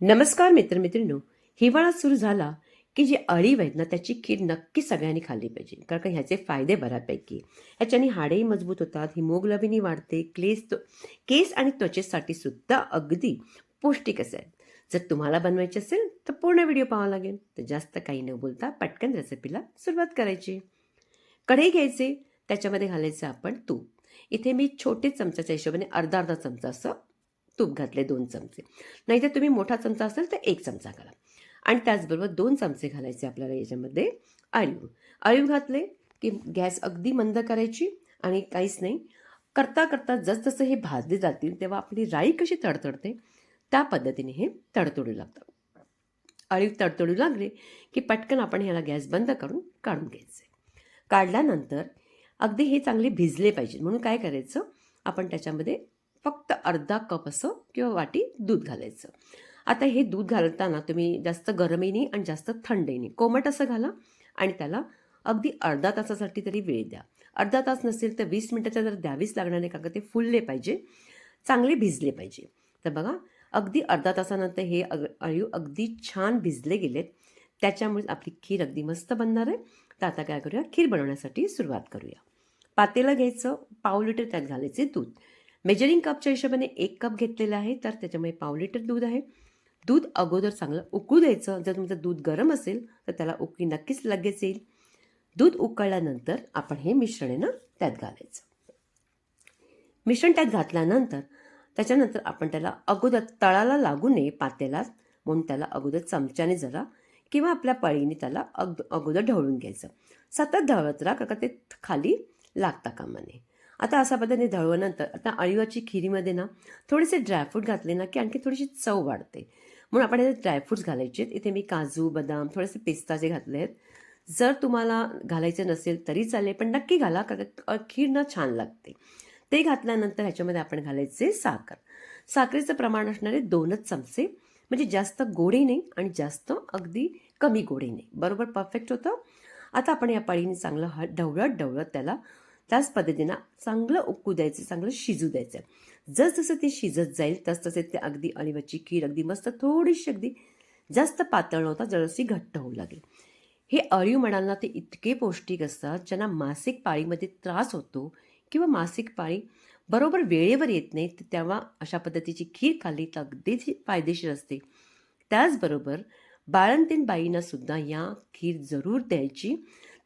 नमस्कार मित्रमित्रिनो हिवाळा सुरू झाला की जी अळीव आहेत ना त्याची खीर नक्की सगळ्यांनी खाल्ली पाहिजे. कारण का ह्याचे फायदे बऱ्यापैकी ह्याच्याने हाडेही मजबूत होतात हिमोग्लोबिनही वाढते क्लेस केस आणि त्वचेसाठी सुद्धा अगदी पौष्टिक असेल जर तुम्हाला बनवायचे असेल तर पूर्ण व्हिडिओ पाहावा लागेल. तर जास्त काही न बोलता पटकन रेसिपीला सुरुवात करायची. कढई घ्यायचे त्याच्यामध्ये घालायचं आपण तूप. इथे मी छोटे चमचाच्या हिशोबाने अर्धा अर्धा चमचा असं तूप घातले दोन चमचे. नाहीतर तुम्ही मोठा चमचा असेल तर एक चमचा घाला. आणि त्याचबरोबर दोन चमचे घालायचे आपल्याला याच्यामध्ये अळीव. अळीव घातले की गॅस अगदी मंद करायची आणि काहीच नाही. करता करता जसजसं हे भाजले जातील तेव्हा आपली राई कशी तडतडते? त्या पद्धतीने हे तडतडू लागतं. अळीव तडतडू लागले की पटकन आपण ह्याला गॅस बंद करून काढून घ्यायचे. काढल्यानंतर अगदी हे चांगले भिजले पाहिजे म्हणून काय करायचं? आपण त्याच्यामध्ये फक्त अर्धा कप असं किंवा वाटी दूध घालायचं. आता हे दूध घालताना तुम्ही जास्त गरमीने आणि जास्त थंडीने कोमट असं घाला आणि त्याला अगदी अर्धा तासासाठी तरी वेळ द्या. अर्धा तास नसेल तर वीस मिनटाच्या जर द्यावीच लागणार नाही का ते फुलले पाहिजे. चांगले भिजले पाहिजे. तर बघा अगदी अर्धा तासानंतर हे अग अळीव अगदी छान भिजले गेलेत. त्याच्यामुळे आपली खीर अगदी मस्त बनणार आहे. तर आता काय करूया? खीर बनवण्यासाठी सुरुवात करूया. पातेलं घ्यायचं. पाव लिटर त्यात घालायचे दूध. मेजरिंग कपच्या हिशोबाने एक कप घेतलेला आहे तर त्याच्यामुळे पाव लिटर दूध आहे. दूध अगोदर चांगलं उकळू द्यायचं. जर तुमचं दूध गरम असेल तर त्याला उकळी नक्कीच लगेच येईल. दूध उकळल्यानंतर आपण हे मिश्रण आहे ना त्यात घालायचं. मिश्रण त्यात घातल्यानंतर त्याच्यानंतर आपण त्याला अगोदर तळाला लागू नये पातेला म्हणून त्याला अगोदर चमच्याने जरा किंवा आपल्या पळीने त्याला अग अगोदर ढवळून घ्यायचं. सतत ढवळत राहा का ते खाली लागता कामा नये. आता अशा पद्धतीने ढवळल्यानंतर आता अळीवाची खिरीमध्ये ना थोडेसे ड्रायफ्रूट घातले ना की आणखी थोडीशी चव वाढते. म्हणून आपण याच्यात ड्रायफ्रूट्स घालायचे आहेत. इथे मी काजू बदाम थोडेसे पिस्ताचे घातले आहेत. जर तुम्हाला घालायचे नसेल तरी चालेल पण नक्की घाला कारण खीर ना छान लागते. ते घातल्यानंतर ह्याच्यामध्ये आपण घालायचे साखर. साखरेचं प्रमाण असणारे दोनच चमचे म्हणजे जास्त गोडे नाही आणि जास्त अगदी कमी गोडे नाही. बरोबर परफेक्ट होतं. आता आपण या पाळीने चांगलं ह ढवळत ढवळत त्याला त्याच पद्धतीनं चांगलं उकू द्यायचं चांगलं शिजू द्यायचं. जसजसं ते शिजत जाईल तस तसे ते अगदी अळीवाची खीर अगदी मस्त थोडीशी अगदी जास्त पातळ नव्हता जराशी घट्ट होऊ लागेल. हे अळीव म्हणाल ते इतके पौष्टिक असतात ज्यांना मासिक पाळीमध्ये त्रास होतो किंवा मासिक पाळी बरोबर वेळेवर येत नाही तर तेव्हा अशा पद्धतीची खीर खाल्ली तर अगदीच फायदेशीर असते. त्याचबरोबर बाळंतीन बाईंना सुद्धा या खीर जरूर द्यायची.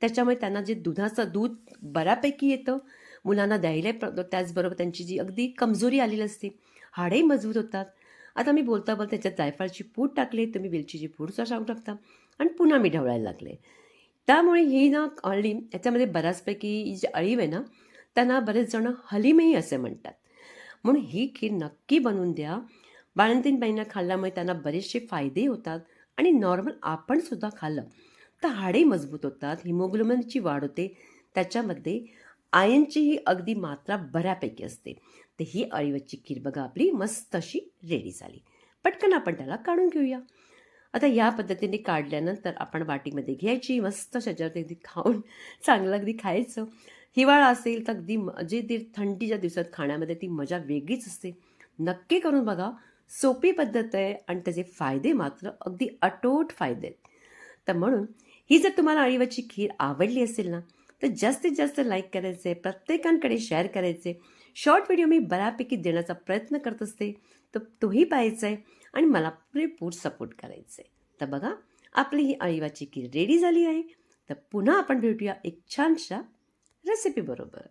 त्याच्यामुळे त्यांना जे दुधाचं दूध बऱ्यापैकी येतं मुलांना द्यायला प- त्याचबरोबर त्यांची जी अगदी कमजोरी आलेली असते हाडही मजबूत होतात. आता मी बोलता बोलता त्याच्यात जायफळची पूड टाकली तुम्ही वेलचीची पूडचा सांगू टाकता आणि पुन्हा मी ढवळायला लागले. त्यामुळे ही ना अळी याच्यामध्ये बऱ्याचपैकी ही जी अळीव आहे ना त्यांना बरेच जण हलीमही असे म्हणतात. म्हणून ही खीर नक्की बनवून द्या. बाळंतीन बाईंना खाल्ल्यामुळे त्यांना बरेचसे फायदे होतात आणि नॉर्मल आपण सुद्धा खाल्लं तर हाडे मजबूत होतात हिमोग्लोबिनची वाढ होते. त्याच्यामध्ये आयनची ही अगदी मात्रा बऱ्यापैकी असते. तर ही अळीवची खीर बघा आपली मस्त अशी रेडी झाली. पटकन आपण त्याला काढून घेऊया. आता या पद्धतीने काढल्यानंतर आपण वाटीमध्ये घ्यायची मस्त त्याच्यावरती अगदी खाऊन चांगलं अगदी खायचं. हिवाळा असेल तर अगदी जे ती थंडीच्या दिवसात खाण्यामध्ये ती मजा वेगळीच असते. नक्की करून बघा सोपी पद्धत आहे आणि त्याचे फायदे मात्र अगदी अटोट फायदे आहेत. तर म्हणून ही जर तुम्हाला अळीवाची खीर आवडली असेल ना तर जास्तीत जास्त लाईक करायचे प्रत्येकांकडे शेअर करायचे. शॉर्ट व्हिडिओ मी बऱ्यापैकी देण्याचा प्रयत्न करत असते. तर तोही पाहायचा आहे आणि मला पुरेपूर सपोर्ट करायचं आहे तर बघा आपली ही अळीवाची खीर रेडी झाली आहे. तर पुन्हा आपण भेटूया एक छानशा रेसिपी बरोबर.